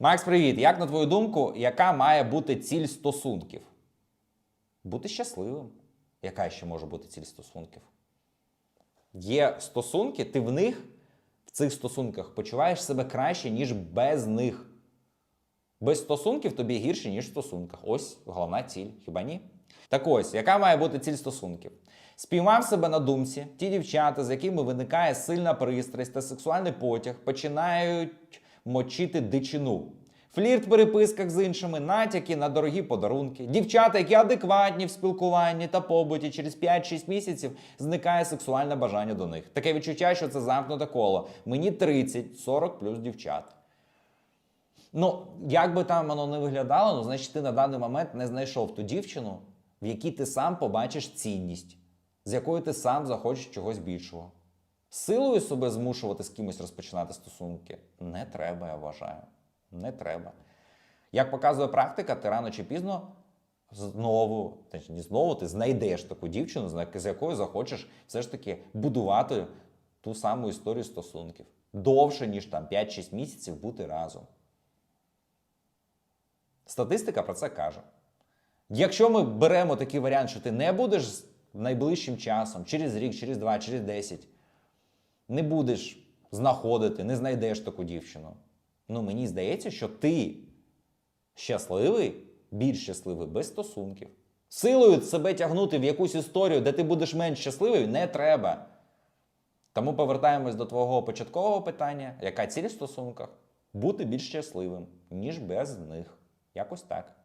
Макс, привіт! Як на твою думку, яка має бути ціль стосунків? Бути щасливим. Яка ще може бути ціль стосунків? Є стосунки, ти в них, в цих стосунках, почуваєш себе краще, ніж без них. Без стосунків тобі гірше, ніж в стосунках. Ось головна ціль, хіба ні? Так ось, яка має бути ціль стосунків? Спіймав себе на думці, ті дівчата, з якими виникає сильна пристрасть та сексуальний потяг, починають мочити дичину. Флірт в переписках з іншими, натяки на дорогі подарунки. Дівчата, які адекватні в спілкуванні та побуті, через 5-6 місяців зникає сексуальне бажання до них. Таке відчуття, що це замкнуте коло. Мені 30, 40 плюс дівчат. Ну, як би там воно не виглядало, ну, значить, ти на даний момент не знайшов ту дівчину, в якій ти сам побачиш цінність, з якою ти сам захочеш чогось більшого. Силою себе змушувати з кимось розпочинати стосунки не треба, я вважаю. Не треба. Як показує практика, ти рано чи пізно знову, точніше, знову, ти знайдеш таку дівчину, з якою захочеш все ж таки будувати ту саму історію стосунків. Довше, ніж там 5-6 місяців бути разом. Статистика про це каже. Якщо ми беремо такий варіант, що ти не будеш найближчим часом, через рік, через два, через 10, не будеш знаходити, не знайдеш таку дівчину. Ну, мені здається, що ти щасливий, більш щасливий без стосунків. Силою себе тягнути в якусь історію, де ти будеш менш щасливий, не треба. Тому повертаємось до твого початкового питання: яка ціль в стосунках? Бути більш щасливим, ніж без них. Якось так.